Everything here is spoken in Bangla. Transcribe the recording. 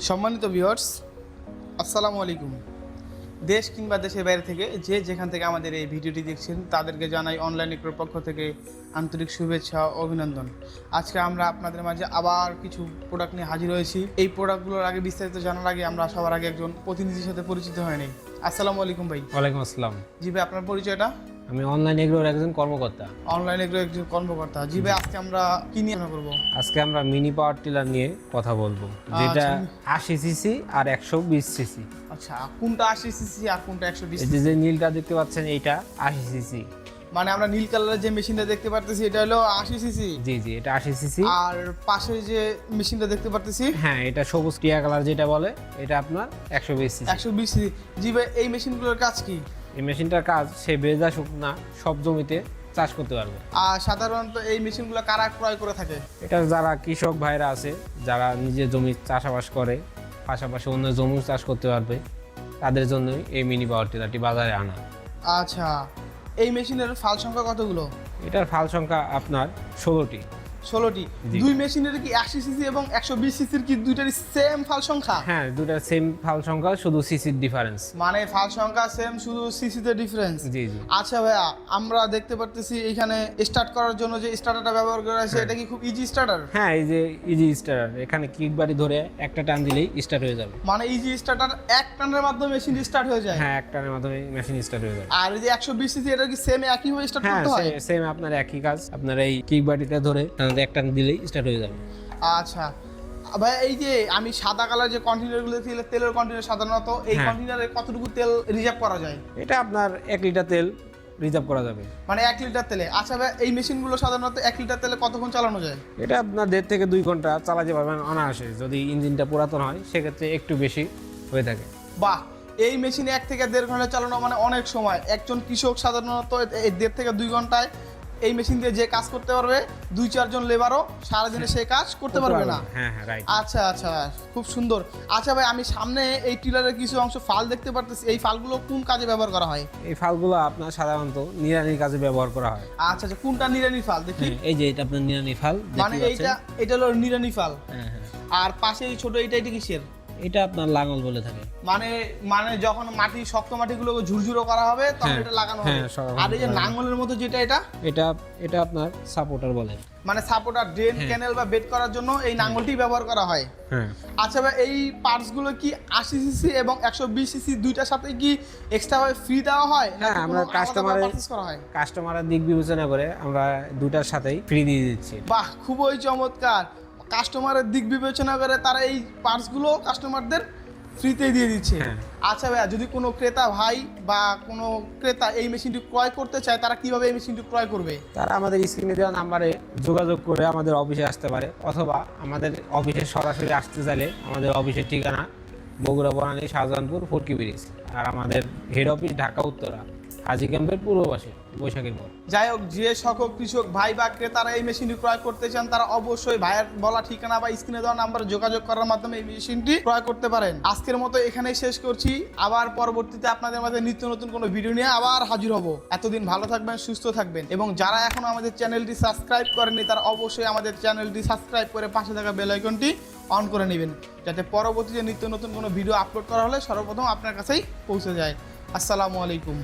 সম্মানিত ভিউয়ার্স আসসালামু আলাইকুম। দেশ কিংবা দেশের বাইরে থেকে যে যেখান থেকে আমাদের এই ভিডিওটি দেখছেন তাদেরকে জানাই অনলাইন এগ্রোর পক্ষ থেকে আন্তরিক শুভেচ্ছা ও অভিনন্দন। আজকে আমরা আপনাদের মাঝে আবার কিছু প্রোডাক্ট নিয়ে হাজির হয়েছি। এই প্রোডাক্টগুলোর আগে বিস্তারিত জানার আগে আমরা সবার আগে একজন প্রতিনিধির সাথে পরিচিত হয়নি আসসালামু আলাইকুম ভাই। ওয়ালাইকুম আসসালাম। জি ভাই আপনার পরিচয়টা? আমি অনলাইন এগ্রোর একজন কর্মকর্তা। অনলাইন এগ্রো একজন কর্মকর্তা। জি। ভাই আজকে আমরা কি নিয়ে আলোচনা করব আজকে আমরা মিনি পাওয়ার টিলার নিয়ে কথা বলব যেটা আশি সিসি আর একশো বিশ সিসি আচ্ছা কোনটা আশি সিসি আর কোনটা একশো বিশ এই যে যে নীলটা দেখতে পাচ্ছেন এইটা আশি সিসি মানে আমরা নীল কালারের যে মেশিনটা দেখতে পারতেছি এটা হলো আশি সিসি জি জি এটা আশি সিসি আর পাশে যে মেশিনটা দেখতে পারতেছি? হ্যাঁ এটা সবুজ টিয়া কালার যেটা বলে এটা আপনার একশো বিশ সিসি একশো বিশ সিসি জি ভাই এই মেশিনগুলোর কাজ কি? এই মেশিনটার কাজ সে বেজা শুকনা সব জমিতে চাষ করতে পারবে। আর সাধারণত এই মেশিনগুলো কারা ক্রয় করে থাকে? এটা যারা কৃষক ভাইরা আছে যারা নিজের জমি চাষাবাস করে পাশাপাশি অন্য জমি চাষ করতে পারবে তাদের জন্যই এই মিনি পাওয়ার টিলারটি বাজারে আনা। আচ্ছা এই মেশিনের ফাল সংখ্যা কতগুলো? এটার ফাল সংখ্যা আপনার ষোলোটি। ষোলোটি। দুই মেশিনের কি আশি সিসি এবং একশো বিশ সিসির কি দুইটারই সেম ফাল সংখ্যা? হ্যাঁ দুটার সেম ফাল সংখ্যা শুধু সিসির ডিফারেন্স মানে ফাল সংখ্যা সেম শুধু সিসিতে ডিফারেন্স জি জি। আচ্ছা ভাইয়া আমরা দেখতে পারতেছি এখানে স্টার্ট করার জন্য যে স্টার্টারটা ব্যবহার করা হয়েছে এটা কি খুব ইজি স্টার্টার হ্যাঁ এই যে ইজি স্টার্টার এখানে কিক বাড়ি ধরে একটা টান দিলেই স্টার্ট হয়ে যাবে। মানে ইজি স্টার্টার এক টানের মাধ্যমে মেশিন স্টার্ট হয়ে যায়? হ্যাঁ এক টানের মাধ্যমে মেশিন স্টার্ট হয়ে যাবে আর এই যে একশো বিশ সিসি এটা কি সেম স্টার্ট হ্যাঁ করতে হয়? সেম আপনার একই কাজ। আপনার এই কিক বাড়িটা ধরে টান- এক টান দিলেই স্টার্ট হয়ে যাবে। আচ্ছা। ভাই এই যে আমি সাদা কালার যে কন্টেনারগুলো ছিল তেলের কন্টেনার সাধারণত এই হ্যাঁ। কন্টেনারে কতটুকু তেল রিজার্ভ করা যায়? এটা আপনার এক লিটার তেল রিজার্ভ করা যাবে। মানে এক লিটার তেলে। আচ্ছা ভাই এই মেশিনগুলো সাধারণত এক লিটার তেলে কতক্ষণ চালানো যায়? এটা আপনার দেড় থেকে দুই ঘণ্টা চালাতে পারবেন অনায়াসে যদি ইঞ্জিনটা পুরাতন হয় সেক্ষেত্রে একটু বেশি হয়ে থাকে। বাহ! এই মেশিনে এক থেকে দেড় ঘণ্টা চালানো মানে অনেক সময়। একজন কৃষক সাধারণত এই দেড় থেকে দুই ঘন্টায় এই মেশিন দিয়ে যে কাজ করতে পারবে দুই চারজন লেবারও সারাদিনে সে কাজ করতে পারবে না। হ্যাঁ হ্যাঁ আচ্ছা আচ্ছা খুব সুন্দর। আচ্ছা ভাই আমি সামনে এই টিলারের কিছু অংশ ফাল দেখতে পারতেছি। এই ফালগুলো কোন কাজে ব্যবহার করা হয়? এই ফালগুলো আপনার সাধারণত নিরানির কাজে ব্যবহার করা হয়। আচ্ছা আচ্ছা কোনটা নিরানি ফাল? দেখি। হ্যাঁ, এই যে এটা আপনার নিরানি ফাল মানে এইটা এটা হলো নিরানি ফাল। হ্যাঁ হ্যাঁ। আর পাশে এই ছোট এইটা এটা কিসের? এটা আপনার লাঙল বলে থাকে। মানে মানে যখন মাটি শক্ত মাটিগুলোকে ঝুরঝুরো করা হবে তখন হ্যাঁ, এটা লাগানো হবে। হ্যাঁ, আর এই যে নাঙ্গলের মতো যেটা এটা? এটা এটা আপনার সাপোর্টার বলে। মানে সাপোর্টার ড্রেন হ্যাঁ। ক্যানেল বা বেড করার জন্য এই নাঙ্গলটি ব্যবহার করা হয়। হ্যাঁ। আচ্ছা ভাই এই পার্টসগুলো কি আশি সিসি এবং একশো বিশ সিসি দুইটার সাথে কি এক্সট্রা ভাবে ফ্রি দেওয়া হয় হ্যাঁ, আমরা customer-এর- করা হয়? কাস্টমারের দিক বিবেচনা করে আমরা দুটার সাথেই ফ্রি দিয়ে দিচ্ছি। বাহ খুবই চমৎকার। কাস্টমারের দিক বিবেচনা করে তারা এই পার্টসগুলো কাস্টমারদের ফ্রিতে দিয়ে দিচ্ছে। হ্যাঁ। আচ্ছা ভাইয়া যদি কোনো ক্রেতা ভাই বা কোনো ক্রেতা এই মেশিনটি ক্রয় করতে চায় তারা কীভাবে এই মেশিনটি ক্রয় করবে? তারা আমাদের স্ক্রিনে দেওয়া নাম্বারে যোগাযোগ করে আমাদের অফিসে আসতে পারে অথবা আমাদের অফিসে সরাসরি আসতে চাইলে আমাদের অফিসের ঠিকানা বগুড়া বনানী শাহজাহানপুর ফরকি ব্রিজ আর আমাদের হেড অফিস ঢাকা উত্তরা। হাজি ক্যাম্পের পূর্ব পাশে বৈশাখীর পর। যাই হোক, যে সকল কৃষক, ভাই বা ক্রেতারা এই মেশিনটি ক্রয় করতে চান, তারা অবশ্যই ভাইয়ের বলা ঠিকানা বা স্ক্রিনে দেওয়া নাম্বারে যোগাযোগ করার মাধ্যমে এই মেশিনটি ক্রয় করতে পারেন। আজকের মতো এখানেই শেষ করছি। আবার পরবর্তীতে আপনাদের মাঝে নিত্য নতুন কোনো ভিডিও নিয়ে আবার হাজির হব। এতদিন ভালো থাকবেন, সুস্থ থাকবেন এবং যারা এখনও আমাদের চ্যানেলটি সাবস্ক্রাইব করেননি, তারা অবশ্যই আমাদের চ্যানেলটি সাবস্ক্রাইব করে পাশে থাকা বেল আইকনটি অন করে নেবেন, যাতে পরবর্তীতে নিত্য নতুন কোনো ভিডিও আপলোড করা হলে সর্বপ্রথম আপনার কাছেই পৌঁছে যায়। আসসালামু আলাইকুম।